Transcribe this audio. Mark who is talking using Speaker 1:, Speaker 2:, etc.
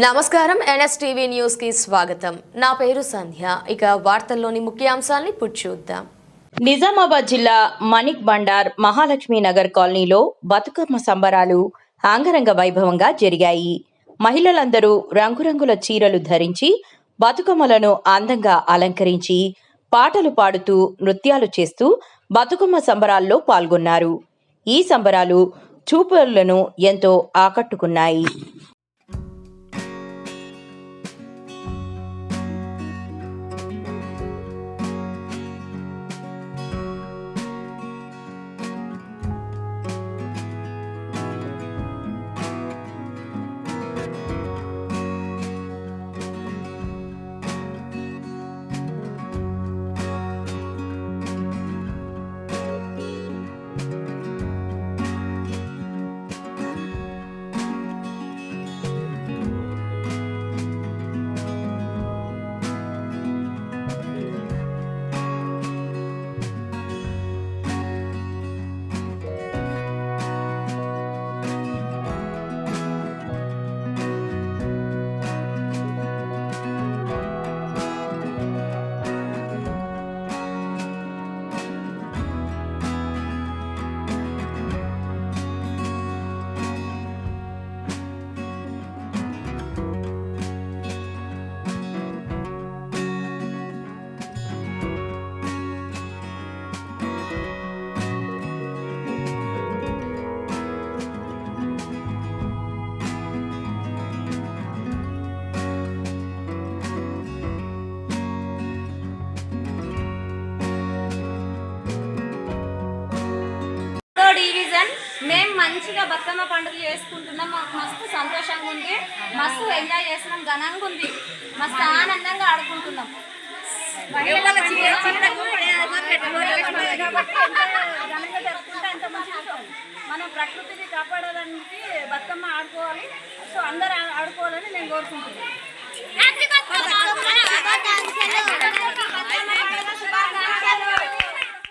Speaker 1: నమస్కారం ఎన్ఎస్టీవీ న్యూస్కి స్వాగతం. నా పేరు సంధ్య. ఇక వార్తల్లోని ముఖ్యాంశాల్ని చూద్దాం.
Speaker 2: నిజామాబాద్ జిల్లా మణిక్ బండార్ మహాలక్ష్మి నగర్ కాలనీలో బతుకమ్మ సంబరాలు అంగరంగ వైభవంగా జరిగాయి. మహిళలందరూ రంగురంగుల చీరలు ధరించి బతుకమ్మలను అందంగా అలంకరించి పాటలు పాడుతూ నృత్యాలు చేస్తూ బతుకమ్మ సంబరాల్లో పాల్గొన్నారు. ఈ సంబరాలు చూపులను ఎంతో ఆకట్టుకున్నాయి.
Speaker 3: డివిజన్ మేము మంచిగా బతుకమ్మ పండుగ చేసుకుంటున్నాం. మాకు మస్తు సంతోషంగా ఉంది. మస్తు ఎంజాయ్ చేస్తున్నాం. ఘనంగా ఉంది. మస్తు ఆనందంగా ఆడుకుంటున్నాం. ఎంత మంచిగా మనం ప్రకృతిని కాపాడడానికి బతుకమ్మ ఆడుకోవాలి. సో అందరూ ఆడుకోవాలని నేను కోరుకుంటున్నాను.